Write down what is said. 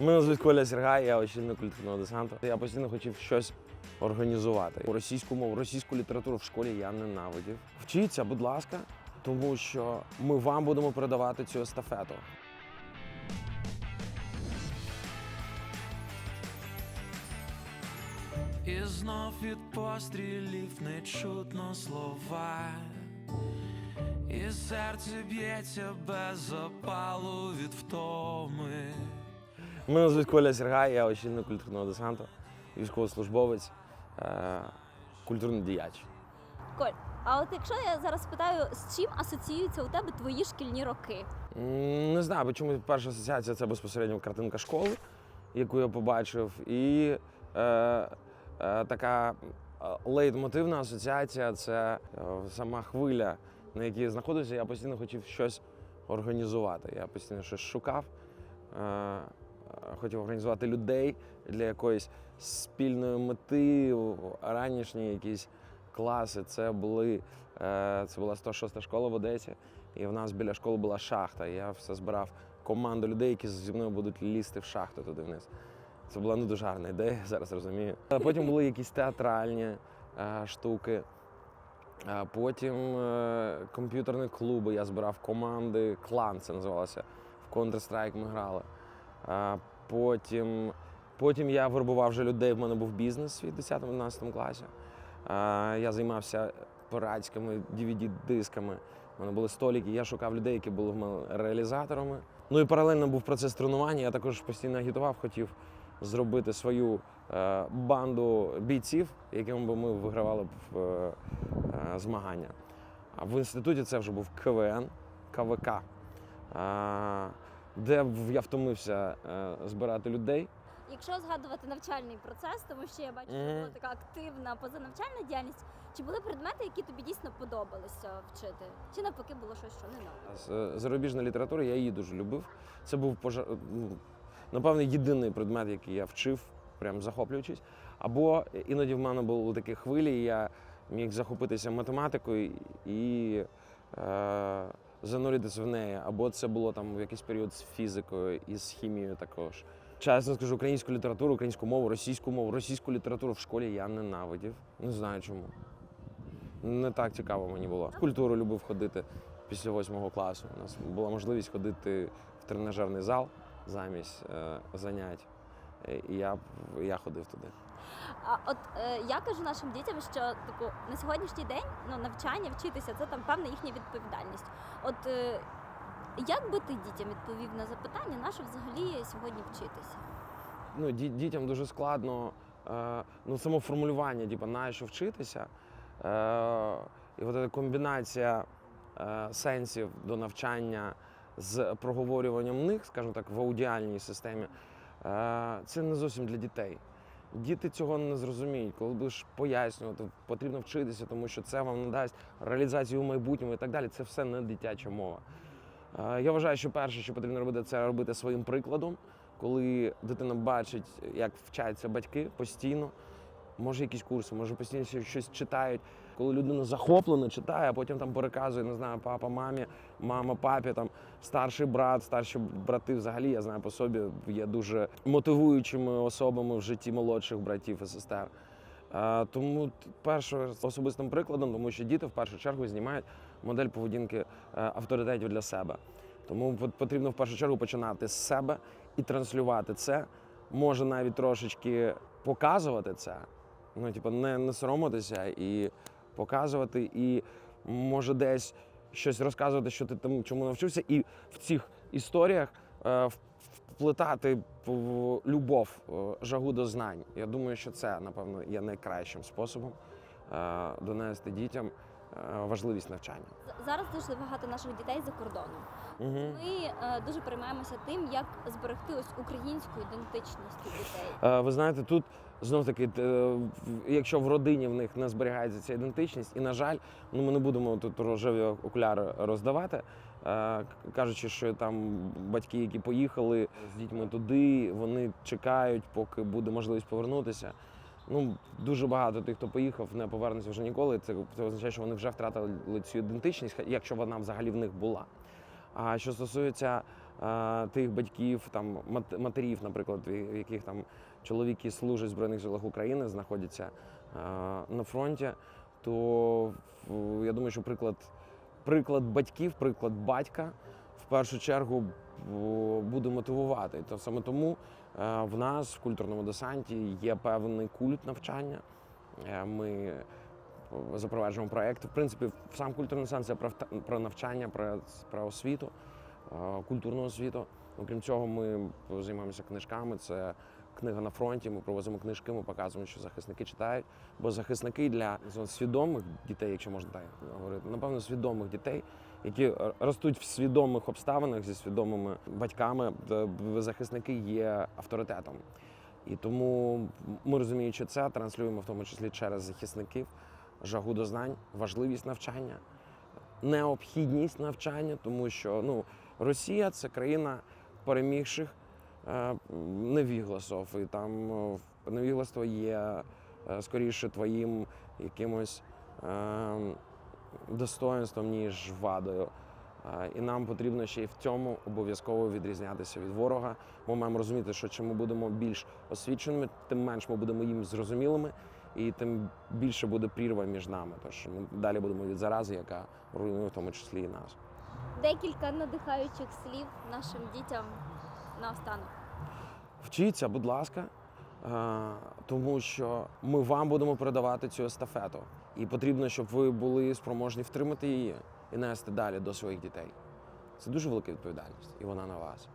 Мене звуть Коля Сергай, я очільник культурного десанту. Я постійно хотів щось організувати. Російську мову, російську літературу в школі я ненавидів. Вчіться, будь ласка, тому що ми вам будемо передавати цю естафету. І знов від пострілів не чутно слова, і серце б'ється без запалу від втоми. Мене звуть Коля Сергай, я очільник культурного десанту, військовослужбовець, е- культурний діяч. Коль, а от якщо я зараз спитаю, з чим асоціюються у тебе твої шкільні роки? Не знаю, бо чому перша асоціація це безпосередньо картинка школи, яку я побачив, і е, е, така е, лейтмотивна асоціація це е, сама хвиля, на якій я знаходився. Я постійно хотів щось організувати. Я постійно щось шукав. Е, хотів організувати людей для якоїсь спільної мети, ранішні якісь класи. Це були е, це була 106 школа в Одесі. І в нас біля школи була шахта. Я все збирав команду людей, які зі мною будуть лізти в шахту туди вниз. Це була не дуже гарна ідея, зараз розумію. Потім були якісь театральні е, штуки. Потім е, комп'ютерні клуби. Я збирав команди, клан це називалося. В Counter-Strike ми грали. Потім, потім я вербував вже людей. В мене був бізнес свій в 10-11 класі. Я займався пиратськими DVD-дисками. У мене були столики, я шукав людей, які були в мене реалізаторами. Ну і паралельно був процес тренування. Я також постійно агітував, хотів зробити свою е, банду бійців, якими би ми вигравали б е, змагання. А в інституті це вже був КВН, КВК, де я втомився е, збирати людей. Якщо згадувати навчальний процес, тому що я бачу, що була така активна позанавчальна діяльність, чи були предмети, які тобі дійсно подобалося вчити? Чи навпаки було щось, що не? З е, зарубіжної літератури я її дуже любив. Це був напевно єдиний предмет, який я вчив, прям захоплюючись. Або іноді в мене були такі хвилі, і я міг захопитися математикою і е... зануритися в неї. Або це було там в якийсь період з фізикою і з хімією також. Чесно скажу, українську літературу, українську мову, російську мову, російську літературу в школі я ненавидів. Не знаю чому. Не так цікаво мені було. Культуру любив ходити після восьмого класу. У нас була можливість ходити в тренажерний зал замість е, занять. Е, І я, я ходив туди. А от е, я кажу нашим дітям, що типу на сьогоднішній день ну навчання, вчитися це там певна їхня відповідальність. От е, як би ти дітям відповів на запитання, на що взагалі сьогодні вчитися? Ну, ді- дітям дуже складно е, ну, само формулювання, типу, на що вчитися. Е, і от ця комбінація е, сенсів до навчання з проговорюванням них, скажімо так, в аудіальній системі, це не зовсім для дітей. Діти цього не зрозуміють, коли будеш пояснювати, потрібно вчитися, тому що це вам надасть реалізацію у майбутньому і так далі. Це все не дитяча мова. Е, Я вважаю, що перше, що потрібно робити, це робити своїм прикладом, коли дитина бачить, як вчаться батьки постійно. Може, якісь курси, може постійно щось читають. Коли людина захоплено читає, а потім там переказує, не знаю, папа, мамі, мама, папі, там старший брат, старші брати. Взагалі я знаю по собі є дуже мотивуючими особами в житті молодших братів і сестер. Е, Тому перше особистим прикладом, тому що діти в першу чергу знімають модель поведінки е, авторитетів для себе. Тому потрібно в першу чергу починати з себе і транслювати це. Може навіть трошечки показувати це. Ну, типу, не, не соромитися і показувати, і може десь щось розказувати, що ти там чому навчився, і в цих історіях е, вплетати любов, е, жагу до знань. Я думаю, що це, напевно, є найкращим способом е, донести дітям важливість навчання. Зараз дуже багато наших дітей за кордоном. Угу. Ми е, дуже переймаємося тим, як зберегти ось українську ідентичність у дітей. Е, Ви знаєте, тут знов таки, е, якщо в родині в них не зберігається ця ідентичність, і на жаль, ну ми не будемо тут рожеві окуляри роздавати, е, кажучи, що там батьки, які поїхали з дітьми туди, вони чекають, поки буде можливість повернутися. Ну, дуже багато тих, хто поїхав, не повернеться вже ніколи. Це, це означає, що вони вже втратили цю ідентичність, якщо вона взагалі в них була. А що стосується е, тих батьків, там мат- матерів, наприклад, в яких там чоловіки служать в Збройних силах України, знаходяться е, на фронті, то я думаю, що приклад, приклад батьків, приклад батька в першу чергу буде мотивувати. То саме тому е, в нас в культурному десанті є певний культ навчання. Ми запроваджуємо проєкт. В принципі, сам культурний десант це про, навчання, про, про освіту, е, культурну освіту. Окрім цього, ми займаємося книжками. Це книга на фронті. Ми провозимо книжки, ми показуємо, що захисники читають. Бо захисники для свідомих дітей, якщо можна так говорити, напевно, свідомих дітей, які ростуть в свідомих обставинах зі свідомими батьками, захисники є авторитетом. І тому ми розуміючи це, транслюємо в тому числі через захисників жагу до знань, важливість навчання, необхідність навчання, тому що ну, Росія це країна перемігших е, невігласов. І там е, невігластво є е, скоріше твоїм якимось достоинством, ніж вадою. І нам потрібно ще й в цьому обов'язково відрізнятися від ворога. Ми маємо розуміти, що чим ми будемо більш освіченими, тим менш ми будемо їм зрозумілими, і тим більше буде прірва між нами. Тож ми далі будемо від зарази, яка руйнує в тому числі і нас. Декілька надихаючих слів нашим дітям наостанок. Вчіться, будь ласка, е, тому що ми вам будемо передавати цю естафету. І потрібно, щоб ви були спроможні втримати її і нести далі до своїх дітей. Це дуже велика відповідальність, і вона на вас.